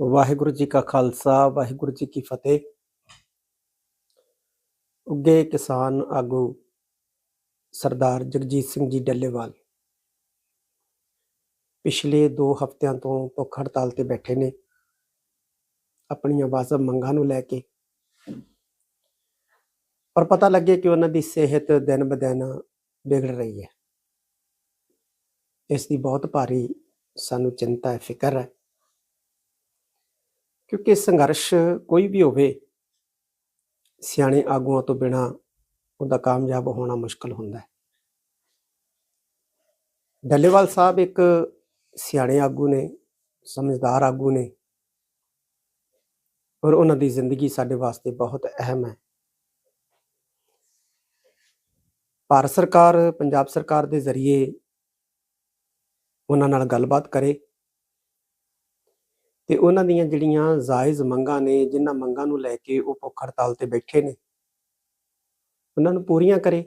ਵਾਹਿਗੁਰੂ ਜੀ ਕਾ ਖਾਲਸਾ, ਵਾਹਿਗੁਰੂ ਜੀ ਕੀ ਫਤਿਹ। ਉੱਗੇ ਕਿਸਾਨ ਆਗੂ ਸਰਦਾਰ ਜਗਜੀਤ ਸਿੰਘ ਜੀ ਡੱਲੇਵਾਲ। ਪਿਛਲੇ 2 ਹਫ਼ਤਿਆਂ ਤੋਂ ਭੁੱਖ ਹੜਤਾਲ ਤੇ ਬੈਠੇ ਨੇ। ਆਪਣੀਆਂ ਵਾਜਬ ਮੰਗਾਂ ਨੂੰ ਲੈ ਕੇ। ਔਰ ਪਤਾ ਲੱਗੇ ਕਿ ਉਹਨਾਂ ਦੀ ਸਿਹਤ ਦਿਨ ਬਦਿਨ ਵਿਗੜ ਰਹੀ ਹੈ। ਇਸ ਦੀ ਬਹੁਤ ਭਾਰੀ ਸਾਨੂੰ ਚਿੰਤਾ ਹੈ, ਫਿਕਰ ਹੈ। ਕਿਉਂਕਿ ਸੰਘਰਸ਼ ਕੋਈ ਵੀ ਹੋਵੇ, ਸਿਆਣੇ ਆਗੂਆਂ ਤੋਂ ਬਿਨਾ ਉਹਦਾ ਕਾਮਯਾਬ ਹੋਣਾ ਮੁਸ਼ਕਲ ਹੁੰਦਾ ਹੈ। ਡੱਲੇਵਾਲ ਸਾਹਿਬ ਇੱਕ ਸਿਆਣੇ ਆਗੂ ਨੇ, ਸਮਝਦਾਰ ਆਗੂ ਨੇ ਔਰ ਉਹਨਾਂ ਦੀ ਜ਼ਿੰਦਗੀ ਸਾਡੇ ਵਾਸਤੇ ਬਹੁਤ ਅਹਿਮ ਹੈ। ਭਾਰਤ ਸਰਕਾਰ, ਪੰਜਾਬ ਸਰਕਾਰ ਦੇ ਜ਼ਰੀਏ ਉਹਨਾਂ ਨਾਲ ਗੱਲਬਾਤ ਕਰੇ। ਤੇ ਉਹਨਾਂ ਦੀਆਂ ਜਿਹੜੀਆਂ ਜਾਇਜ਼ ਮੰਗਾਂ ਨੇ, ਜਿਨ੍ਹਾਂ ਮੰਗਾਂ ਨੂੰ ਲੈ ਕੇ ਉਹ ਭੁੱਖ ਹੜਤਾਲ ਤੇ ਬੈਠੇ ਨੇ, ਉਹਨਾਂ ਨੂੰ ਪੂਰੀਆਂ ਕਰੇ।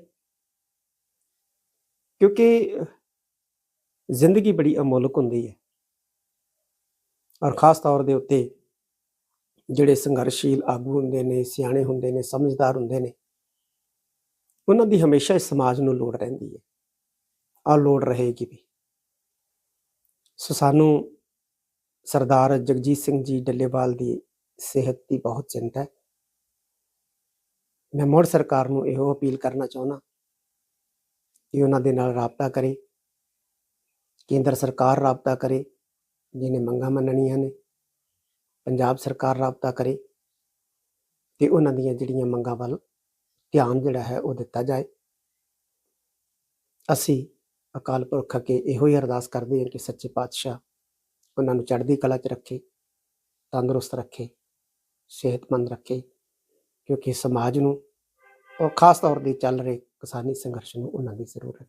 ਕਿਉਂਕਿ ਜ਼ਿੰਦਗੀ ਬੜੀ ਅਮੋਲਕ ਹੁੰਦੀ ਹੈ ਔਰ ਖਾਸ ਤੌਰ ਦੇ ਉੱਤੇ ਜਿਹੜੇ ਸੰਘਰਸ਼ੀਲ ਆਗੂ ਹੁੰਦੇ ਨੇ, ਸਿਆਣੇ ਹੁੰਦੇ ਨੇ, ਸਮਝਦਾਰ ਹੁੰਦੇ ਨੇ, ਉਹਨਾਂ ਦੀ ਹਮੇਸ਼ਾ ਇਸ ਸਮਾਜ ਨੂੰ ਲੋੜ ਰਹਿੰਦੀ ਹੈ। ਆ ਲੋੜ ਰਹੇਗੀ ਵੀ। ਸੋ ਸਾਨੂੰ ਸਰਦਾਰ ਜਗਜੀਤ ਸਿੰਘ ਜੀ ਡੱਲੇਵਾਲ ਦੀ ਸਿਹਤ ਦੀ ਬਹੁਤ ਚਿੰਤਾ ਹੈ। ਮੈਂ ਮੋੜ ਸਰਕਾਰ ਨੂੰ ਇਹੋ ਅਪੀਲ ਕਰਨਾ ਚਾਹੁੰਦਾ ਕਿ ਉਹਨਾਂ ਦੇ ਨਾਲ ਰਾਬਤਾ ਕਰੇ, ਕੇਂਦਰ ਸਰਕਾਰ ਰਾਬਤਾ ਕਰੇ, ਜਿਹਨੇ ਮੰਗਾਂ ਮੰਨਣੀਆਂ ਨੇ, ਪੰਜਾਬ ਸਰਕਾਰ ਰਾਬਤਾ ਕਰੇ ਤੇ ਉਹਨਾਂ ਦੀਆਂ ਜਿਹੜੀਆਂ ਮੰਗਾਂ ਵੱਲ ਧਿਆਨ ਜਿਹੜਾ ਹੈ ਉਹ ਦਿੱਤਾ ਜਾਏ। ਅਸੀਂ ਅਕਾਲ ਪੁਰਖ ਅੱਗੇ ਇਹੋ ਹੀ ਅਰਦਾਸ ਕਰਦੇ ਹਾਂ ਕਿ ਸੱਚੇ ਪਾਤਸ਼ਾਹ ਉਹਨਾਂ ਨੂੰ ਚੜ੍ਹਦੀ ਕਲਾ 'ਚ ਰੱਖੇ, ਤੰਦਰੁਸਤ ਰੱਖੇ, ਸਿਹਤਮੰਦ ਰੱਖੇ, ਕਿਉਂਕਿ ਸਮਾਜ ਨੂੰ ਔਰ ਖਾਸ ਤੌਰ ਤੇ ਚੱਲ ਰਹੇ ਕਿਸਾਨੀ ਸੰਘਰਸ਼ ਨੂੰ ਉਹਨਾਂ ਦੀ ਜ਼ਰੂਰਤ ਹੈ।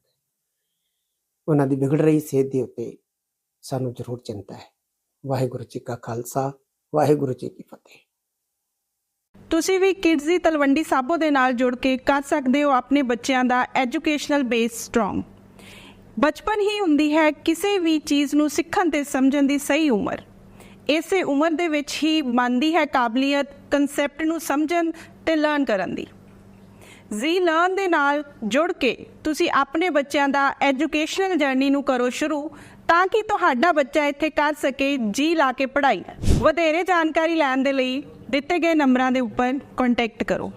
ਉਹਨਾਂ ਦੀ ਵਿਗੜ ਰਹੀ ਸਿਹਤ ਦੇ ਉੱਤੇ ਸਾਨੂੰ ਜ਼ਰੂਰ ਚਿੰਤਾ ਹੈ। ਵਾਹਿਗੁਰੂ ਜੀ ਕਾ ਖਾਲਸਾ, ਵਾਹਿਗੁਰੂ ਜੀ ਕੀ ਫਤਿਹ। ਤੁਸੀਂ ਵੀ ਕਿਡਜ਼ ਦੀ ਤਲਵੰਡੀ ਸਾਬੋ ਦੇ ਨਾਲ ਜੁੜ ਕੇ ਕਰ ਸਕਦੇ ਹੋ ਆਪਣੇ ਬੱਚਿਆਂ ਦਾ ਐਜੂਕੇਸ਼ਨਲ ਬੇਸ ਸਟਰੋਂਗ ਬਚਪਨ ਹੀ ਹੁੰਦੀ ਹੈ ਕਿਸੇ ਵੀ ਚੀਜ਼ ਨੂੰ ਸਿੱਖਣ ਤੇ ਸਮਝਣ ਦੀ ਸਹੀ ਉਮਰ। ਇਸੇ ਉਮਰ ਦੇ ਵਿੱਚ ਹੀ ਮੰਨਦੀ ਹੈ ਕਾਬਲੀਅਤ ਕਨਸੈਪਟ ਨੂੰ ਸਮਝਣ ਤੇ ਲਰਨ ਕਰਨ ਦੀ। ਜ਼ੀ ਲਰਨ ਦੇ ਨਾਲ ਜੁੜ ਕੇ ਤੁਸੀਂ ਆਪਣੇ ਬੱਚਿਆਂ ਦਾ ਐਜੂਕੇਸ਼ਨਲ ਜਰਨੀ ਨੂੰ ਕਰੋ ਸ਼ੁਰੂ, ਤਾਂ ਕਿ ਤੁਹਾਡਾ ਬੱਚਾ ਇੱਥੇ ਕਰ ਸਕੇ ਜੀ ਲਾ ਕੇ ਪੜ੍ਹਾਈ। ਵਧੇਰੇ ਜਾਣਕਾਰੀ ਲੈਣ ਦੇ ਲਈ ਦਿੱਤੇ ਗਏ ਨੰਬਰਾਂ ਦੇ ਉੱਪਰ ਕੰਟੈਕਟ ਕਰੋ।